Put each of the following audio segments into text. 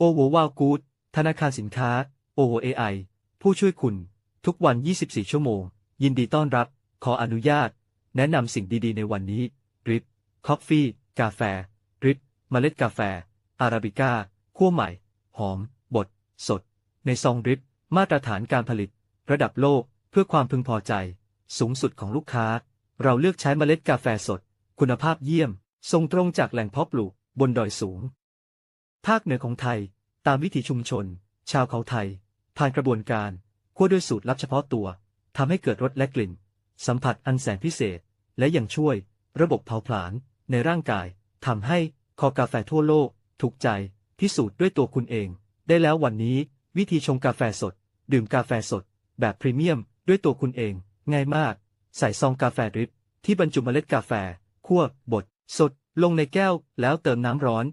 โอโววาวกูดธนาคารสินค้า OOAI ผู้ช่วยคุณ ทุกวัน 24 ชั่วโมง ยินดีต้อนรับ ขออนุญาต แนะนำสิ่งดีๆ ในวันนี้ดริปคอฟฟี่ กาแฟดริปเมล็ดกาแฟ อาราบิก้าคั่วใหม่ หอม บด สด ในซองดริปมาตรฐานการผลิต ระดับโลกเพื่อความพึงพอใจ สูงสุดของลูกค้า เราเลือกใช้เมล็ดกาแฟสด คุณภาพเยี่ยมส่งตรงจากแหล่งเพาะปลูกบนดอยสูง ภาคเหนือของไทย ตามวิถีชุมชน ชาวเขาไทย ผ่านกระบวนการคั่วด้วยสูตรลับเฉพาะตัวทำให้เกิดรสและกลิ่น สัมผัสอันแสนพิเศษ และยังช่วย ระบบเผาผลาญในร่างกายทำให้คอกาแฟทั่วโลก ถูกใจพิสูจน์ด้วยตัวคุณเอง ได้แล้ววันนี้ วิธีชงกาแฟสด ดื่มกาแฟสด แบบพรีเมียม ด้วยตัวคุณเอง ง่ายมาก ใส่ซองกาแฟดริปที่บรรจุเมล็ดกาแฟคั่วบด สด ลงในแก้ว แล้วเติมน้ำร้อน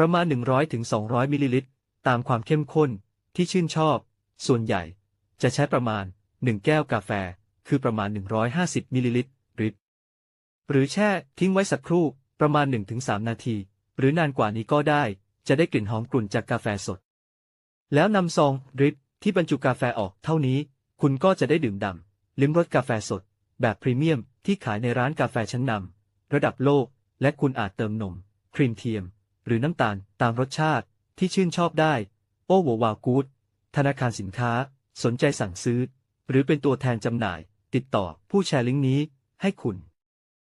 ประมาณ 100-200 มิลลิลิตร ตามความเข้มข้นที่ชื่นชอบ ส่วนใหญ่ จะใช้ประมาณ 1 แก้วกาแฟ คือประมาณ 150 มิลลิลิตรดริปหรือแช่ทิ้งไว้สักครู่ประมาณ 1-3 นาที หรือนานกว่านี้ก็ได้ จะได้กลิ่นหอมกลุ่นจากกาแฟสด แล้วนำซองดริปที่บรรจุกาแฟออกเท่านี้ คุณก็จะได้ดื่มด่ำลิ้มรสกาแฟสด แบบพรีเมียมที่ขายในร้านกาแฟชั้นนำระดับโลก และคุณอาจเติมนม ครีมเทียม หรือน้ำตาลตามรสชาติที่ชื่นชอบได้ โอ้โววากูดธนาคารสินค้า สนใจสั่งซื้อ หรือเป็นตัวแทนจำหน่าย ติดต่อผู้แชร์ลิงก์นี้ให้คุณ